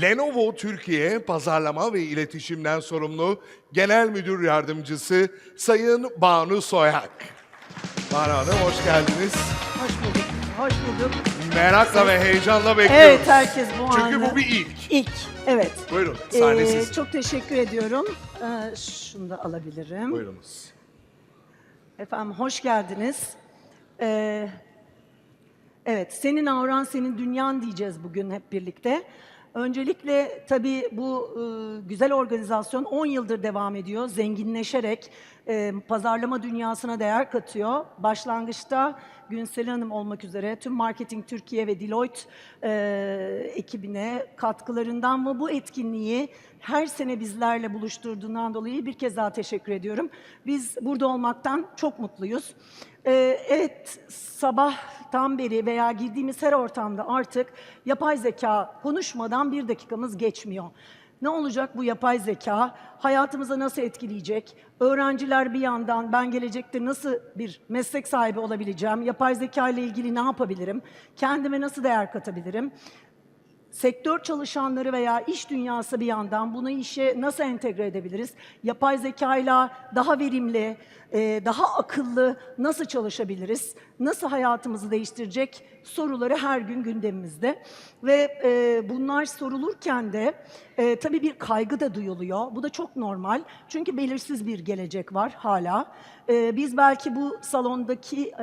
Lenovo Türkiye Pazarlama ve İletişimden sorumlu Genel Müdür Yardımcısı Sayın Banu Soyak. Banu Hanım hoş geldiniz. Hoş bulduk. Hoş bulduk. Merakla ve heyecanla bekliyoruz. Evet herkes bu Çünkü anı- bu bir ilk. İlk. Evet. Buyurun Ee, sahne sizin. çok teşekkür ediyorum. Ee, şunu da alabilirim. Buyurunuz. Efendim hoş geldiniz. Ee, evet, senin avran senin dünyan diyeceğiz bugün hep birlikte. Öncelikle tabii bu e, güzel organizasyon 10 yıldır devam ediyor. Zenginleşerek e, pazarlama dünyasına değer katıyor. Başlangıçta Günsel Hanım olmak üzere tüm Marketing Türkiye ve Deloitte e, ekibine katkılarından ve bu etkinliği her sene bizlerle buluşturduğundan dolayı bir kez daha teşekkür ediyorum. Biz burada olmaktan çok mutluyuz. Ee, evet, sabahtan beri veya girdiğimiz her ortamda artık yapay zeka konuşmadan bir dakikamız geçmiyor. Ne olacak bu yapay zeka? Hayatımıza nasıl etkileyecek? Öğrenciler bir yandan ben gelecekte nasıl bir meslek sahibi olabileceğim? Yapay zeka ile ilgili ne yapabilirim? Kendime nasıl değer katabilirim? sektör çalışanları veya iş dünyası bir yandan bunu işe nasıl entegre edebiliriz? Yapay zekayla daha verimli, daha akıllı nasıl çalışabiliriz? Nasıl hayatımızı değiştirecek soruları her gün gündemimizde. Ve e, bunlar sorulurken de e, tabii bir kaygı da duyuluyor. Bu da çok normal. Çünkü belirsiz bir gelecek var hala. E, biz belki bu salondaki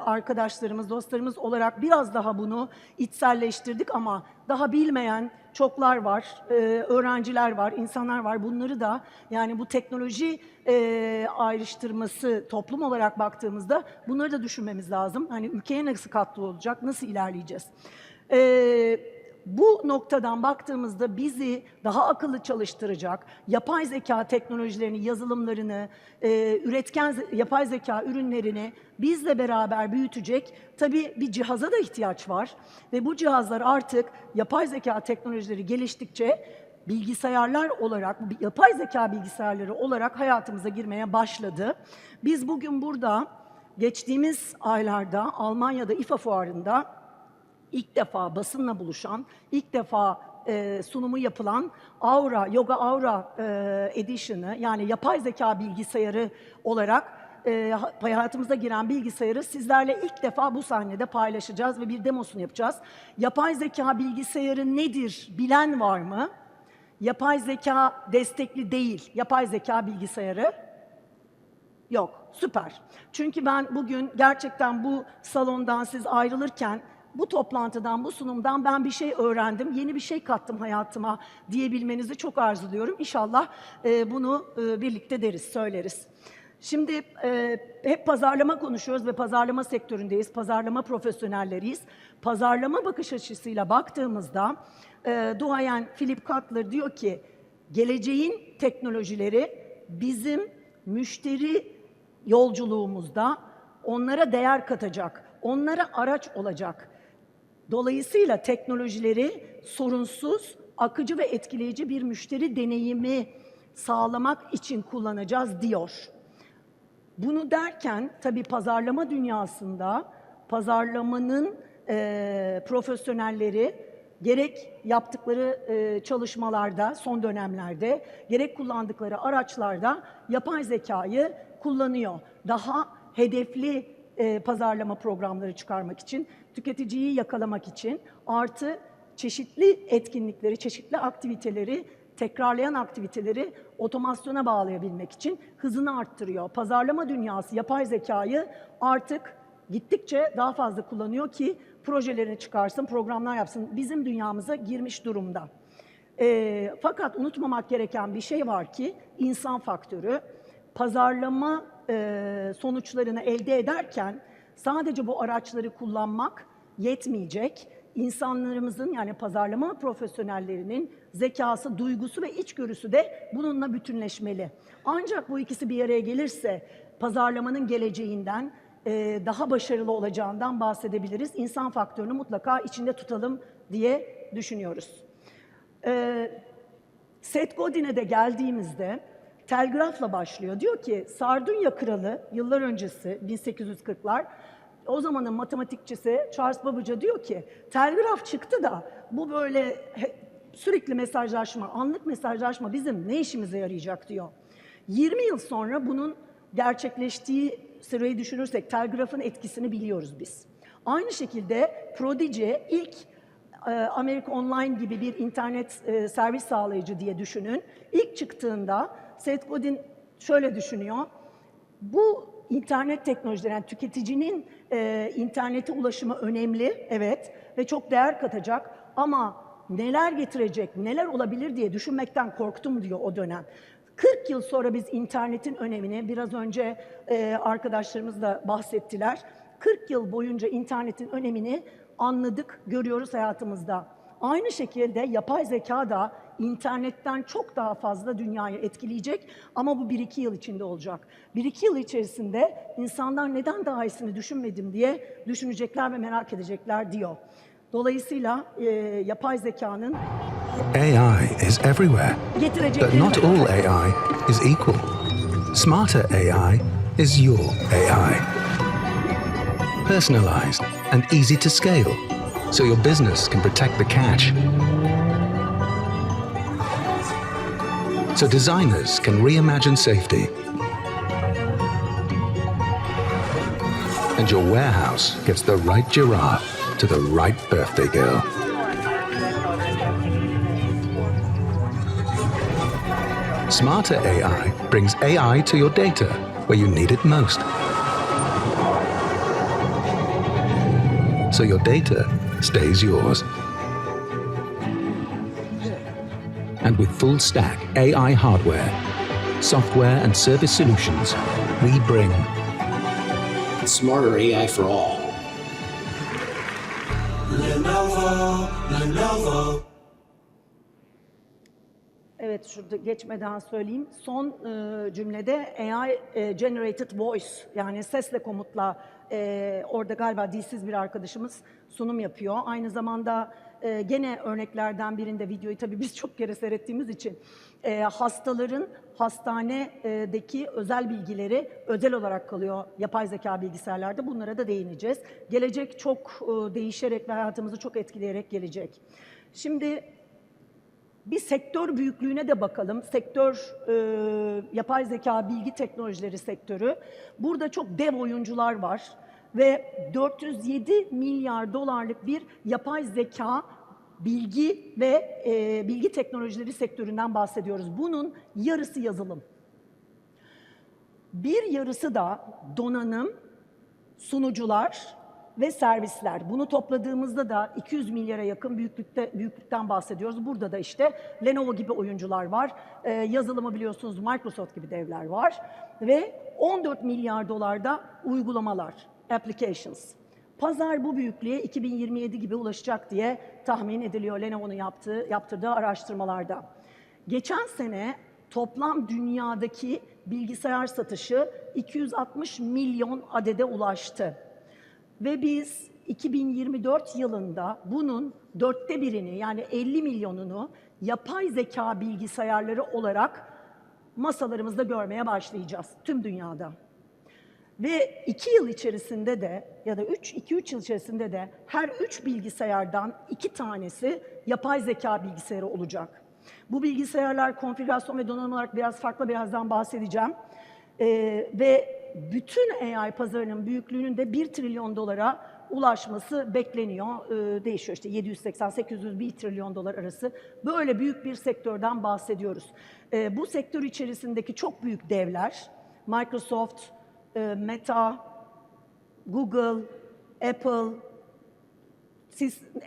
arkadaşlarımız, dostlarımız olarak biraz daha bunu içselleştirdik ama daha bilmeyen çoklar var, e, öğrenciler var, insanlar var. Bunları da yani bu teknoloji e, ayrıştırması toplum olarak baktığımızda bunları da düşünmemiz lazım. Hani ülkeye nasıl katkı olacak, nasıl ilerleyeceğiz? E, bu noktadan baktığımızda bizi daha akıllı çalıştıracak, yapay zeka teknolojilerini, yazılımlarını, e, üretken yapay zeka ürünlerini bizle beraber büyütecek tabii bir cihaza da ihtiyaç var. Ve bu cihazlar artık yapay zeka teknolojileri geliştikçe bilgisayarlar olarak, yapay zeka bilgisayarları olarak hayatımıza girmeye başladı. Biz bugün burada geçtiğimiz aylarda Almanya'da İFA fuarında ilk defa basınla buluşan, ilk defa e, sunumu yapılan Aura, Yoga Aura e, Edition'ı yani yapay zeka bilgisayarı olarak e, ha- hayatımıza giren bilgisayarı sizlerle ilk defa bu sahnede paylaşacağız ve bir demosunu yapacağız. Yapay zeka bilgisayarı nedir bilen var mı? Yapay zeka destekli değil, yapay zeka bilgisayarı Yok, süper. Çünkü ben bugün gerçekten bu salondan siz ayrılırken bu toplantıdan, bu sunumdan ben bir şey öğrendim, yeni bir şey kattım hayatıma diyebilmenizi çok arzuluyorum. İnşallah e, bunu e, birlikte deriz, söyleriz. Şimdi e, hep pazarlama konuşuyoruz ve pazarlama sektöründeyiz, pazarlama profesyonelleriyiz. Pazarlama bakış açısıyla baktığımızda e, duayen Philip Kotler diyor ki, geleceğin teknolojileri bizim müşteri yolculuğumuzda onlara değer katacak, onlara araç olacak. Dolayısıyla teknolojileri sorunsuz, akıcı ve etkileyici bir müşteri deneyimi sağlamak için kullanacağız diyor. Bunu derken tabii pazarlama dünyasında pazarlamanın eee, profesyonelleri gerek yaptıkları eee, çalışmalarda son dönemlerde gerek kullandıkları araçlarda yapay zekayı kullanıyor. Daha hedefli eee, pazarlama programları çıkarmak için, tüketiciyi yakalamak için artı çeşitli etkinlikleri, çeşitli aktiviteleri tekrarlayan aktiviteleri otomasyona bağlayabilmek için hızını arttırıyor. Pazarlama dünyası yapay zekayı artık gittikçe daha fazla kullanıyor ki projelerini çıkarsın, programlar yapsın. Bizim dünyamıza girmiş durumda. Ee, fakat unutmamak gereken bir şey var ki insan faktörü pazarlama e, sonuçlarını elde ederken sadece bu araçları kullanmak yetmeyecek. İnsanlarımızın yani pazarlama profesyonellerinin zekası, duygusu ve içgörüsü de bununla bütünleşmeli. Ancak bu ikisi bir araya gelirse pazarlamanın geleceğinden, e, daha başarılı olacağından bahsedebiliriz. İnsan faktörünü mutlaka içinde tutalım diye düşünüyoruz. Ee, Seth Godin'e de geldiğimizde telgrafla başlıyor. Diyor ki Sardunya kralı yıllar öncesi 1840'lar o zamanın matematikçisi Charles Babbage diyor ki telgraf çıktı da bu böyle sürekli mesajlaşma, anlık mesajlaşma bizim ne işimize yarayacak diyor. 20 yıl sonra bunun gerçekleştiği süreyi düşünürsek telgrafın etkisini biliyoruz biz. Aynı şekilde Prodigy ilk e, Amerika Online gibi bir internet e, servis sağlayıcı diye düşünün. İlk çıktığında Seth Godin şöyle düşünüyor. Bu internet teknolojileri, yani tüketicinin e, internete ulaşımı önemli, evet ve çok değer katacak ama neler getirecek, neler olabilir diye düşünmekten korktum diyor o dönem. 40 yıl sonra biz internetin önemini, biraz önce e, arkadaşlarımız da bahsettiler, 40 yıl boyunca internetin önemini anladık, görüyoruz hayatımızda. Aynı şekilde yapay zeka da internetten çok daha fazla dünyayı etkileyecek ama bu 1-2 yıl içinde olacak. 1-2 yıl içerisinde insanlar neden daha iyisini düşünmedim diye düşünecekler ve merak edecekler diyor. Dolayısıyla e, yapay zekanın AI is everywhere, but not all AI is equal. Smarter AI is your AI. Personalized and easy to scale, so your business can protect the catch. So designers can reimagine safety. And your warehouse gets the right giraffe to the right birthday girl. Smarter AI brings AI to your data where you need it most. So your data stays yours. And with full stack AI hardware, software, and service solutions, we bring Smarter AI for all. Evet şurada geçmeden söyleyeyim. Son e, cümlede AI e, generated voice yani sesle komutla e, orada galiba dilsiz bir arkadaşımız sunum yapıyor. Aynı zamanda e, gene örneklerden birinde videoyu tabii biz çok kere seyrettiğimiz için e, hastaların hastanedeki özel bilgileri özel olarak kalıyor yapay zeka bilgisayarlarda. Bunlara da değineceğiz. Gelecek çok e, değişerek ve hayatımızı çok etkileyerek gelecek. Şimdi bir sektör büyüklüğüne de bakalım. Sektör e, yapay zeka bilgi teknolojileri sektörü. Burada çok dev oyuncular var ve 407 milyar dolarlık bir yapay zeka bilgi ve e, bilgi teknolojileri sektöründen bahsediyoruz. Bunun yarısı yazılım. Bir yarısı da donanım, sunucular ve servisler. Bunu topladığımızda da 200 milyara yakın büyüklükte büyüklükten bahsediyoruz. Burada da işte Lenovo gibi oyuncular var. Ee, yazılımı biliyorsunuz Microsoft gibi devler var ve 14 milyar dolarda uygulamalar, applications. Pazar bu büyüklüğe 2027 gibi ulaşacak diye tahmin ediliyor Lenovo'nun yaptığı yaptırdığı araştırmalarda. Geçen sene toplam dünyadaki bilgisayar satışı 260 milyon adede ulaştı. Ve biz 2024 yılında bunun dörtte birini yani 50 milyonunu yapay zeka bilgisayarları olarak masalarımızda görmeye başlayacağız tüm dünyada. Ve iki yıl içerisinde de ya da üç, iki üç yıl içerisinde de her üç bilgisayardan iki tanesi yapay zeka bilgisayarı olacak. Bu bilgisayarlar konfigürasyon ve donanım olarak biraz farklı birazdan bahsedeceğim. Ee, ve bütün AI pazarının büyüklüğünün de 1 trilyon dolara ulaşması bekleniyor. Ee, değişiyor işte 780-800 1 trilyon dolar arası. Böyle büyük bir sektörden bahsediyoruz. Ee, bu sektör içerisindeki çok büyük devler, Microsoft, Meta, Google, Apple,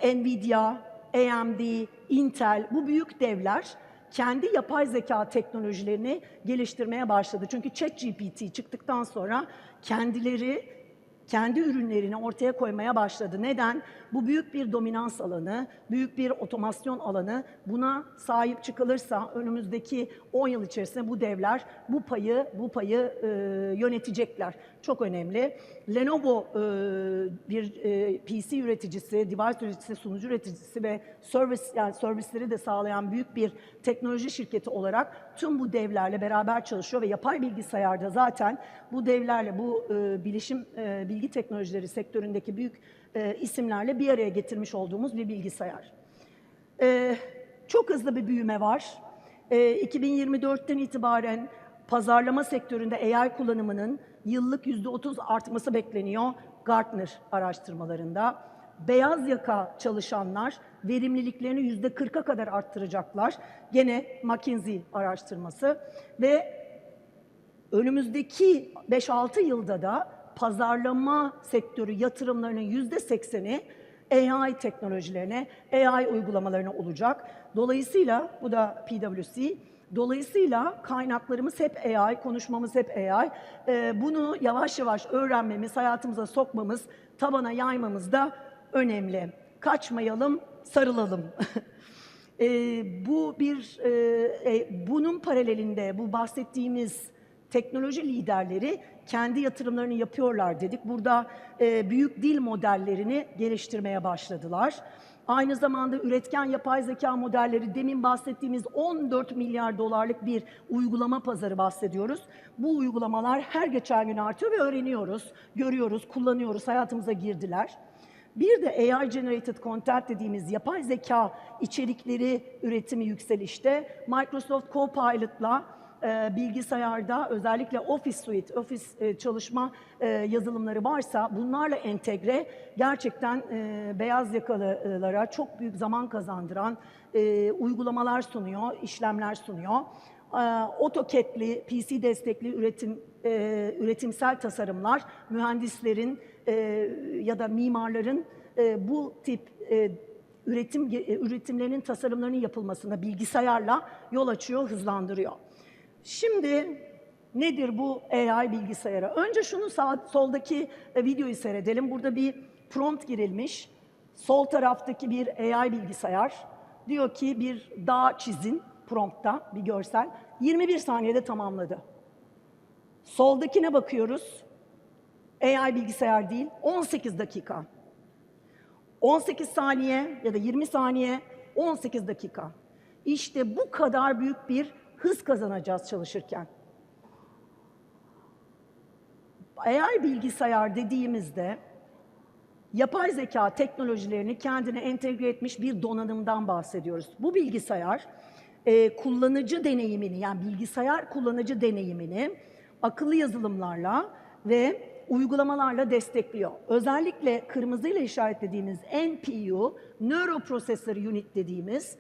Nvidia, AMD, Intel bu büyük devler kendi yapay zeka teknolojilerini geliştirmeye başladı. Çünkü ChatGPT çıktıktan sonra kendileri kendi ürünlerini ortaya koymaya başladı. Neden? Bu büyük bir dominans alanı, büyük bir otomasyon alanı. Buna sahip çıkılırsa önümüzdeki 10 yıl içerisinde bu devler bu payı bu payı e, yönetecekler. Çok önemli. Lenovo e, bir e, PC üreticisi, device üreticisi, sunucu üreticisi ve servis yani servisleri de sağlayan büyük bir teknoloji şirketi olarak tüm bu devlerle beraber çalışıyor ve yapay bilgisayarda zaten bu devlerle bu e, bilişim e, bilgi teknolojileri sektöründeki büyük e, isimlerle bir araya getirmiş olduğumuz bir bilgisayar. E, çok hızlı bir büyüme var. Ee, 2024'ten itibaren pazarlama sektöründe AI kullanımının yıllık %30 artması bekleniyor Gartner araştırmalarında. Beyaz yaka çalışanlar verimliliklerini %40'a kadar arttıracaklar. Gene McKinsey araştırması ve önümüzdeki 5-6 yılda da pazarlama sektörü yatırımlarının yüzde sekseni AI teknolojilerine, AI uygulamalarına olacak. Dolayısıyla bu da PwC. Dolayısıyla kaynaklarımız hep AI, konuşmamız hep AI. Ee, bunu yavaş yavaş öğrenmemiz, hayatımıza sokmamız, tabana yaymamız da önemli. Kaçmayalım, sarılalım. Ee, bu bir e, e, bunun paralelinde bu bahsettiğimiz teknoloji liderleri kendi yatırımlarını yapıyorlar dedik. Burada e, büyük dil modellerini geliştirmeye başladılar. Aynı zamanda üretken yapay zeka modelleri demin bahsettiğimiz 14 milyar dolarlık bir uygulama pazarı bahsediyoruz. Bu uygulamalar her geçen gün artıyor ve öğreniyoruz, görüyoruz, kullanıyoruz, hayatımıza girdiler. Bir de AI generated content dediğimiz yapay zeka içerikleri üretimi yükselişte. Microsoft Copilot'la e, bilgisayarda özellikle Office Suite, Office e, çalışma e, yazılımları varsa bunlarla entegre gerçekten beyaz yakalılara çok büyük zaman kazandıran uygulamalar sunuyor, işlemler sunuyor. AutoCAD'li, PC destekli üretim üretimsel tasarımlar mühendislerin ya da mimarların bu tip e, üretim üretimlerinin tasarımlarının yapılmasına bilgisayarla yol açıyor, hızlandırıyor. Şimdi nedir bu AI bilgisayarı? Önce şunu sağ, soldaki e, videoyu seyredelim. Burada bir prompt girilmiş. Sol taraftaki bir AI bilgisayar. Diyor ki bir dağ çizin promptta bir görsel. 21 saniyede tamamladı. Soldakine bakıyoruz. AI bilgisayar değil, 18 dakika. 18 saniye ya da 20 saniye, 18 dakika. İşte bu kadar büyük bir hız kazanacağız çalışırken. AI bilgisayar dediğimizde yapay zeka teknolojilerini kendine entegre etmiş bir donanımdan bahsediyoruz. Bu bilgisayar e, kullanıcı deneyimini yani bilgisayar kullanıcı deneyimini akıllı yazılımlarla ve uygulamalarla destekliyor. Özellikle kırmızıyla işaretlediğimiz NPU, Neuroprocessor Unit dediğimiz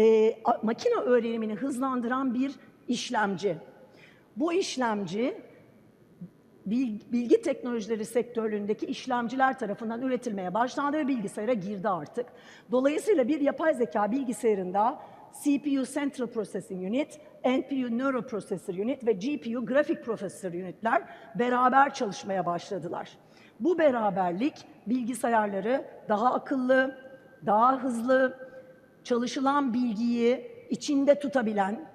e, makine öğrenimini hızlandıran bir işlemci. Bu işlemci bil- bilgi teknolojileri sektöründeki işlemciler tarafından üretilmeye başlandı ve bilgisayara girdi artık. Dolayısıyla bir yapay zeka bilgisayarında CPU Central Processing Unit, NPU Neural Processor Unit ve GPU Graphic Processor Unit'ler beraber çalışmaya başladılar. Bu beraberlik bilgisayarları daha akıllı, daha hızlı, çalışılan bilgiyi içinde tutabilen,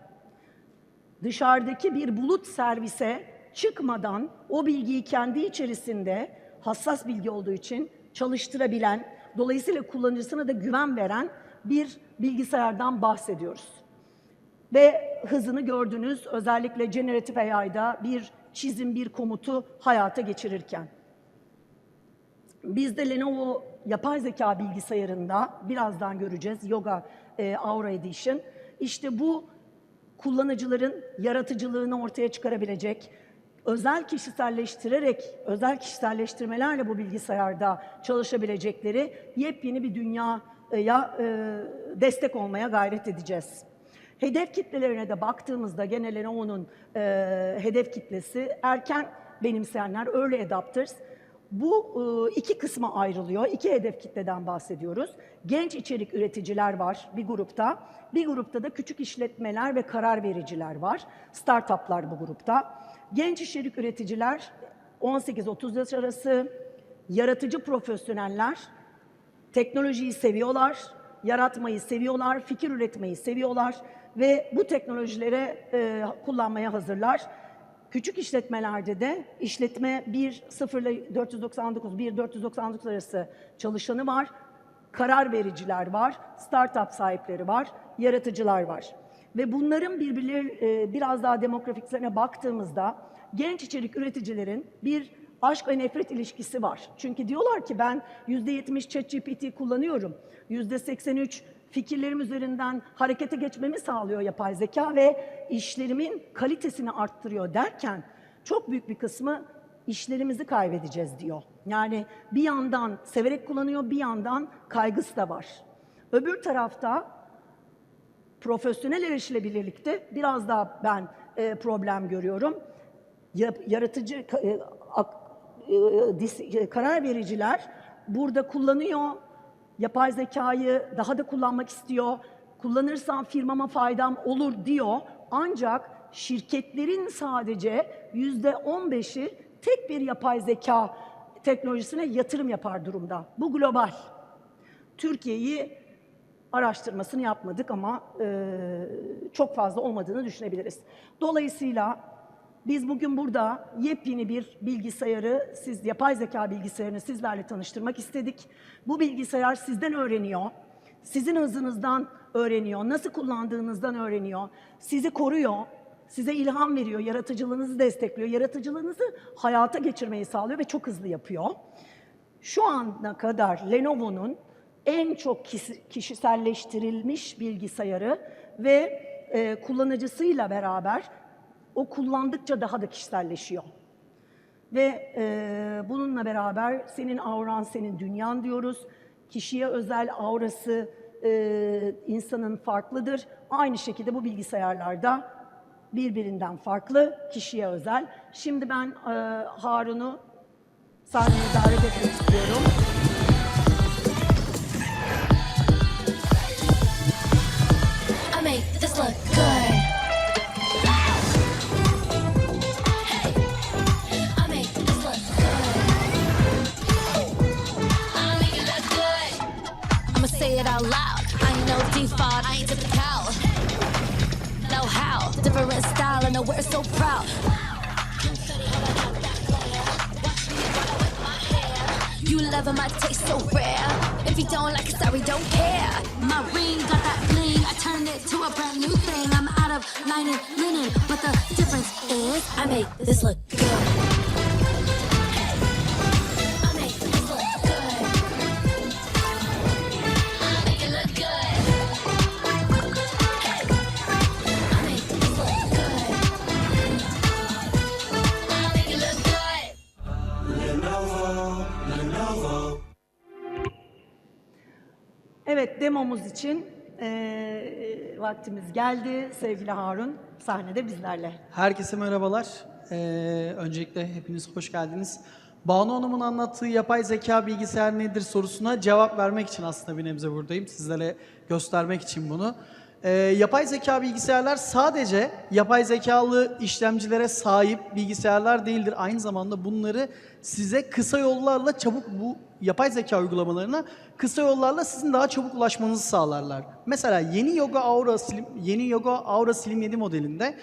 dışarıdaki bir bulut servise çıkmadan o bilgiyi kendi içerisinde hassas bilgi olduğu için çalıştırabilen, dolayısıyla kullanıcısına da güven veren bir bilgisayardan bahsediyoruz. Ve hızını gördünüz özellikle Generative AI'da bir çizim, bir komutu hayata geçirirken. Biz de Lenovo yapay zeka bilgisayarında birazdan göreceğiz Yoga e, Aura Edition. İşte bu kullanıcıların yaratıcılığını ortaya çıkarabilecek, özel kişiselleştirerek, özel kişiselleştirmelerle bu bilgisayarda çalışabilecekleri yepyeni bir dünyaya e, destek olmaya gayret edeceğiz. Hedef kitlelerine de baktığımızda gene Lenovo'nun e, hedef kitlesi erken benimseyenler, early adopters. Bu e, iki kısma ayrılıyor. İki hedef kitleden bahsediyoruz. Genç içerik üreticiler var bir grupta. Bir grupta da küçük işletmeler ve karar vericiler var. Startuplar bu grupta. Genç içerik üreticiler 18-30 yaş arası, yaratıcı profesyoneller, teknolojiyi seviyorlar, yaratmayı seviyorlar, fikir üretmeyi seviyorlar ve bu teknolojilere e, kullanmaya hazırlar. Küçük işletmelerde de işletme 1 0 ile 499 1 499 arası çalışanı var. Karar vericiler var, startup sahipleri var, yaratıcılar var. Ve bunların birbirleri e, biraz daha demografiklerine baktığımızda genç içerik üreticilerin bir aşk ve nefret ilişkisi var. Çünkü diyorlar ki ben %70 ChatGPT kullanıyorum, %83 fikirlerim üzerinden harekete geçmemi sağlıyor yapay zeka ve işlerimin kalitesini arttırıyor derken çok büyük bir kısmı işlerimizi kaybedeceğiz diyor. Yani bir yandan severek kullanıyor, bir yandan kaygısı da var. Öbür tarafta profesyonel erişilebilirlikte biraz daha ben e, problem görüyorum. Ya- Yaratıcı e, e, dis- e, karar vericiler burada kullanıyor. Yapay zekayı daha da kullanmak istiyor. Kullanırsam firmama faydam olur diyor. Ancak şirketlerin sadece yüzde on beşi tek bir yapay zeka teknolojisine yatırım yapar durumda. Bu global. Türkiye'yi araştırmasını yapmadık ama e, çok fazla olmadığını düşünebiliriz. Dolayısıyla biz bugün burada yepyeni bir bilgisayarı, siz yapay zeka bilgisayarını sizlerle tanıştırmak istedik. Bu bilgisayar sizden öğreniyor, sizin hızınızdan öğreniyor, nasıl kullandığınızdan öğreniyor, sizi koruyor, size ilham veriyor, yaratıcılığınızı destekliyor, yaratıcılığınızı hayata geçirmeyi sağlıyor ve çok hızlı yapıyor. Şu ana kadar Lenovo'nun en çok kişi- kişiselleştirilmiş bilgisayarı ve e, kullanıcısıyla beraber o kullandıkça daha da kişiselleşiyor. Ve e, bununla beraber senin auran senin dünyan diyoruz. Kişiye özel aurası e, insanın farklıdır. Aynı şekilde bu bilgisayarlarda birbirinden farklı, kişiye özel. Şimdi ben e, Harun'u sahneye davet etmek istiyorum. Demomuz için eee, vaktimiz geldi. Sevgili Harun, sahnede bizlerle. Herkese merhabalar. Ee, öncelikle hepiniz hoş geldiniz. Banu Hanım'ın anlattığı yapay zeka bilgisayar nedir sorusuna cevap vermek için aslında bir nebze buradayım. Sizlere göstermek için bunu. Ee, yapay zeka bilgisayarlar sadece yapay zekalı işlemcilere sahip bilgisayarlar değildir. Aynı zamanda bunları size kısa yollarla çabuk bu yapay zeka uygulamalarına kısa yollarla sizin daha çabuk ulaşmanızı sağlarlar. Mesela yeni Yoga Aura Slim, yeni Yoga Aura Slim 7 modelinde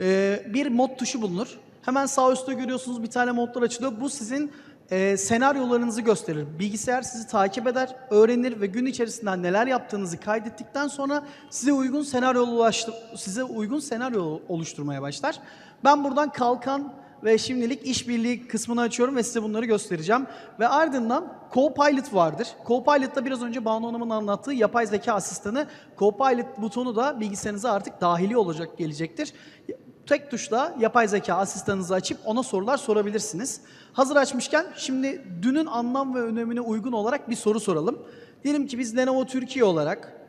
e, bir mod tuşu bulunur. Hemen sağ üstte görüyorsunuz bir tane modlar açılıyor. Bu sizin e, senaryolarınızı gösterir. Bilgisayar sizi takip eder, öğrenir ve gün içerisinde neler yaptığınızı kaydettikten sonra size uygun senaryo ulaştı, size uygun senaryo oluşturmaya başlar. Ben buradan kalkan ve şimdilik işbirliği kısmını açıyorum ve size bunları göstereceğim. Ve ardından Copilot vardır. Copilot'ta biraz önce Banu Hanım'ın anlattığı yapay zeka asistanı Copilot butonu da bilgisayarınıza artık dahili olacak gelecektir. Tek tuşla yapay zeka asistanınızı açıp ona sorular sorabilirsiniz. Hazır açmışken şimdi dünün anlam ve önemine uygun olarak bir soru soralım. Diyelim ki biz Lenovo Türkiye olarak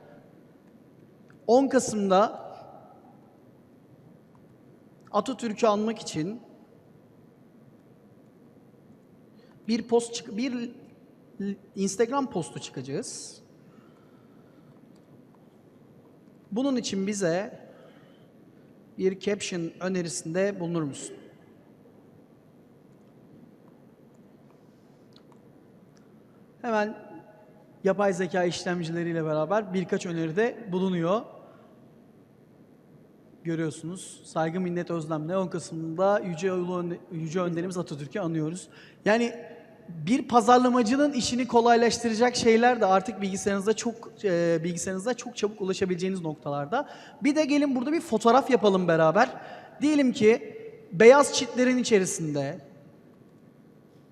10 Kasım'da Atatürk'ü anmak için bir post bir Instagram postu çıkacağız. Bunun için bize bir caption önerisinde bulunur musun? Hemen yapay zeka işlemcileriyle beraber birkaç öneride bulunuyor. Görüyorsunuz. Saygı minnet özlemle 10 Kasım'da Yüce, Ulu Yüce Önderimiz Atatürk'ü anıyoruz. Yani bir pazarlamacının işini kolaylaştıracak şeyler de artık bilgisayarınızda çok e, bilgisayarınızda çok çabuk ulaşabileceğiniz noktalarda. Bir de gelin burada bir fotoğraf yapalım beraber. Diyelim ki beyaz çitlerin içerisinde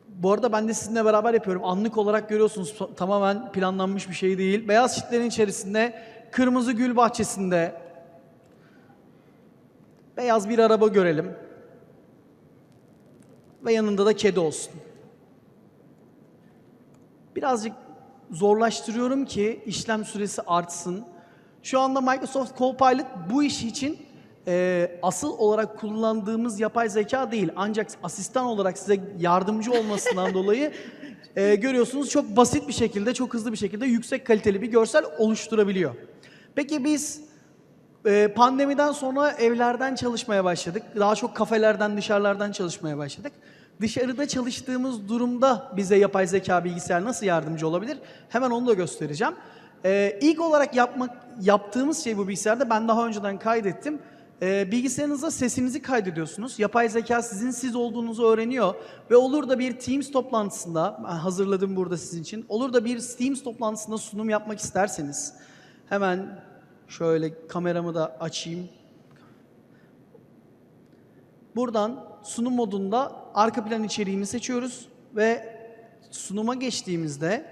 Bu arada ben de sizinle beraber yapıyorum. Anlık olarak görüyorsunuz tamamen planlanmış bir şey değil. Beyaz çitlerin içerisinde kırmızı gül bahçesinde beyaz bir araba görelim. Ve yanında da kedi olsun. Birazcık zorlaştırıyorum ki işlem süresi artsın. Şu anda Microsoft Copilot bu iş için e, asıl olarak kullandığımız yapay zeka değil. Ancak asistan olarak size yardımcı olmasından dolayı e, görüyorsunuz çok basit bir şekilde, çok hızlı bir şekilde yüksek kaliteli bir görsel oluşturabiliyor. Peki biz ee, pandemiden sonra evlerden çalışmaya başladık. Daha çok kafelerden, dışarılardan çalışmaya başladık. Dışarıda çalıştığımız durumda bize yapay zeka bilgisayar nasıl yardımcı olabilir? Hemen onu da göstereceğim. Ee, ilk olarak yapmak yaptığımız şey bu bilgisayarda ben daha önceden kaydettim. Ee, bilgisayarınıza sesinizi kaydediyorsunuz. Yapay zeka sizin siz olduğunuzu öğreniyor ve olur da bir Teams toplantısında hazırladım burada sizin için. Olur da bir Teams toplantısında sunum yapmak isterseniz hemen Şöyle kameramı da açayım. Buradan sunum modunda arka plan içeriğini seçiyoruz ve sunuma geçtiğimizde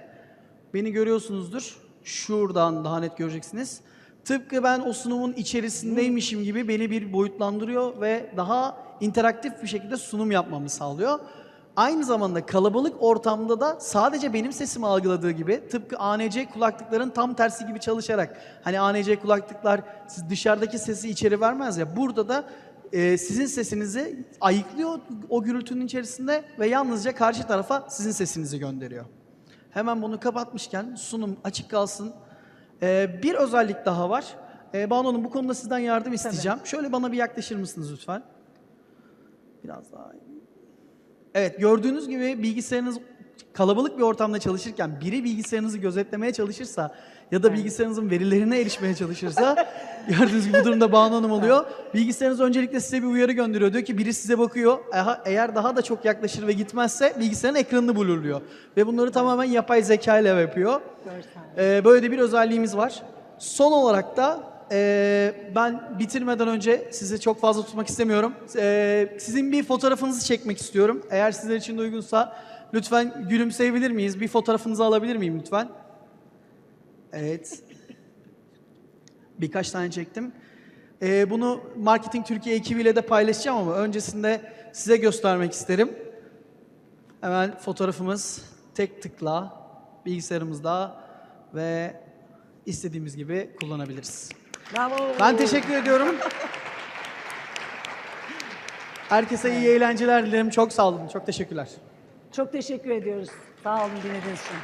beni görüyorsunuzdur. Şuradan daha net göreceksiniz. Tıpkı ben o sunumun içerisindeymişim gibi beni bir boyutlandırıyor ve daha interaktif bir şekilde sunum yapmamı sağlıyor. Aynı zamanda kalabalık ortamda da sadece benim sesimi algıladığı gibi tıpkı ANC kulaklıkların tam tersi gibi çalışarak hani ANC kulaklıklar dışarıdaki sesi içeri vermez ya burada da e, sizin sesinizi ayıklıyor o gürültünün içerisinde ve yalnızca karşı tarafa sizin sesinizi gönderiyor. Hemen bunu kapatmışken sunum açık kalsın. E, bir özellik daha var. E, Banu Hanım bu konuda sizden yardım isteyeceğim. Şöyle bana bir yaklaşır mısınız lütfen? Biraz daha Evet gördüğünüz gibi bilgisayarınız kalabalık bir ortamda çalışırken biri bilgisayarınızı gözetlemeye çalışırsa ya da bilgisayarınızın verilerine erişmeye çalışırsa gördüğünüz gibi bu durumda Banu Hanım oluyor. Bilgisayarınız öncelikle size bir uyarı gönderiyor. Diyor ki biri size bakıyor. Eha- Eğer daha da çok yaklaşır ve gitmezse bilgisayarın ekranını blurluyor. Ve bunları tamamen yapay zeka ile yapıyor. Ee, böyle de bir özelliğimiz var. Son olarak da ee, ben bitirmeden önce sizi çok fazla tutmak istemiyorum. Ee, sizin bir fotoğrafınızı çekmek istiyorum. Eğer sizler için de uygunsa lütfen gülümseyebilir miyiz? Bir fotoğrafınızı alabilir miyim lütfen? Evet. Birkaç tane çektim. Ee, bunu Marketing Türkiye ekibiyle de paylaşacağım ama öncesinde size göstermek isterim. Hemen fotoğrafımız tek tıkla bilgisayarımızda ve istediğimiz gibi kullanabiliriz. Bravo. Ben teşekkür ediyorum. Herkese iyi eğlenceler dilerim. Çok sağ olun. Çok teşekkürler. Çok teşekkür ediyoruz. Sağ olun dinlediğiniz için.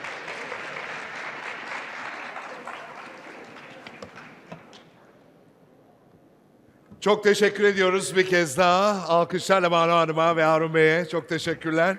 Çok teşekkür ediyoruz bir kez daha. Alkışlarla Banu Hanım'a ve Harun Bey'e çok teşekkürler.